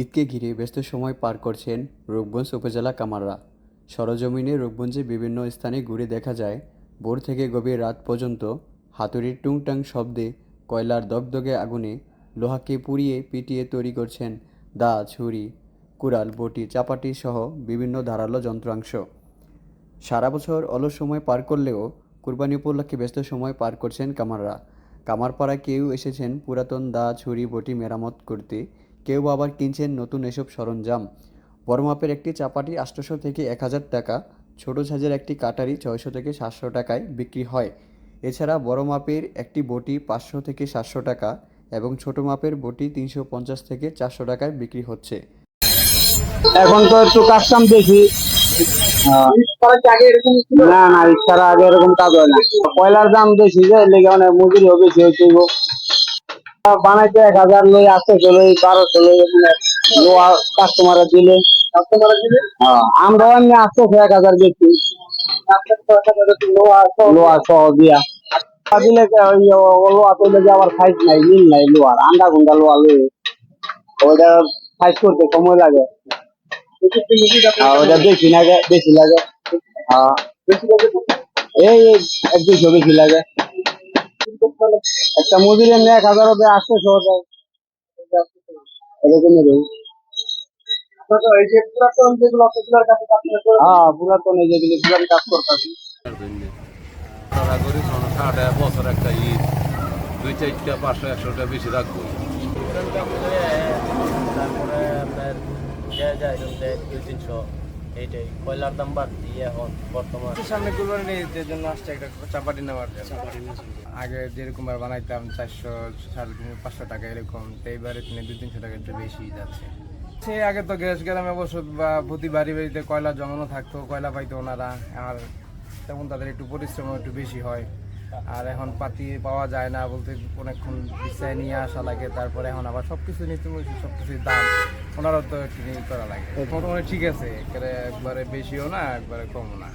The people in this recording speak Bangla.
ঈদকে ঘিরে ব্যস্ত সময় পার করছেন রূপগঞ্জ উপজেলা কামাররা। সরজমিনে রূপগঞ্জে বিভিন্ন স্থানে ঘুরে দেখা যায়, ভোর থেকে গভীর রাত পর্যন্ত হাতুড়ির টুংটাং শব্দে কয়লার দগদগে আগুনে লোহাকে পুড়িয়ে পিটিয়ে তৈরি করছেন দা, ছুরি, কুড়াল, বটি, চাপাটি সহ বিভিন্ন ধারালো যন্ত্রাংশ। সারা বছর অলস সময় পার করলেও কুরবানি উপলক্ষে ব্যস্ত সময় পার করছেন কামাররা। কামারপাড়া কেউ এসেছেন পুরাতন দা, ছুরি, বটি মেরামত করতে কেউ আবার কিনছেন নতুন এসব সরঞ্জাম বড় মাপের একটি চাপাটি আটশোশো থেকে এক হাজার টাকা, ছোট সাইজের একটি কাটারি ছয়শো থেকে সাতশো টাকায় বিক্রি হয় এছাড়া বড় মাপের একটি বটি পাঁচশো থেকে সাতশো টাকা এবং ছোট মাপের বটি তিনশো পঞ্চাশ থেকে চারশো টাকায় বিক্রি হচ্ছে এখন তো একটু কাস্টম হ্যাঁ। না না ইচ্ছারা আগে এরকম কাজ হয় না কয়লার দাম বেশি যে লেগে অনেক মজুরিও বেশি হচ্ছে গো। বানাইতে এক হাজার লই আসতে চলে বারোশো লই লোয়া কাস্টমার দিলে। হ্যাঁ, আমরা এমনি আসতেছে এক হাজার বেশি লোয়া সহ দিয়া। দিলে কে ওই ও লোয়া তুলে যে আবার সাইজ নাই মিল নাই লোয়ার। আন্ডা গুন্ডা লোয়া লই। ওইটা সাইজ করতে সময় লাগে। হ্যাঁ, ওটা বেশি লাগে বেশি লাগে। হ্যাঁ। এই এই এক দুশো বেশি লাগে। একটা মজুরি এমনি এক হাজার হবে আটশোশো হবে এরকমই রই হ্যাঁ পুরাতন এই যেগুলি পুরান কাজ করতেছি। বছর একটা ঈদ। দুই চারটা পাঁচশো একশোটা বেশি রাখব। তারপরে আপনার যা যায় দুই তিনশো। এইটাই, কয়লার দাম বাড়তি এখন, বর্তমান। সামনে কুরবানি ঈদের জন্য আসছে একটা চাপাটি নেওয়ার আগে যেরকম ভাবে বানাইতাম, চারশো সাড়ে তিনশো, পাঁচশো টাকা এরকম, তো এইবারে তিনি দুই তিনশো টাকা একটু বেশি যাচ্ছে। সে আগে তো গ্যাস গ্রামে অবশ্য, বা প্রতি বাড়ি বাড়িতে কয়লা জমানো থাকতো, কয়লা পাইতো ওনারা। আর তেমন তাদের একটু পরিশ্রম একটু বেশি হয়। আর এখন পাতি পাওয়া যায় না বলতে অনেকক্ষণ বিছায় নিয়ে আসা লাগে, তারপরে এখন আবার সব কিছু নিত্য সব কিছুর দাম। ওনারও তো করা লাগে। মোটামুটি ঠিক আছে একবারে একবারে বেশিও না একবারে কমও না।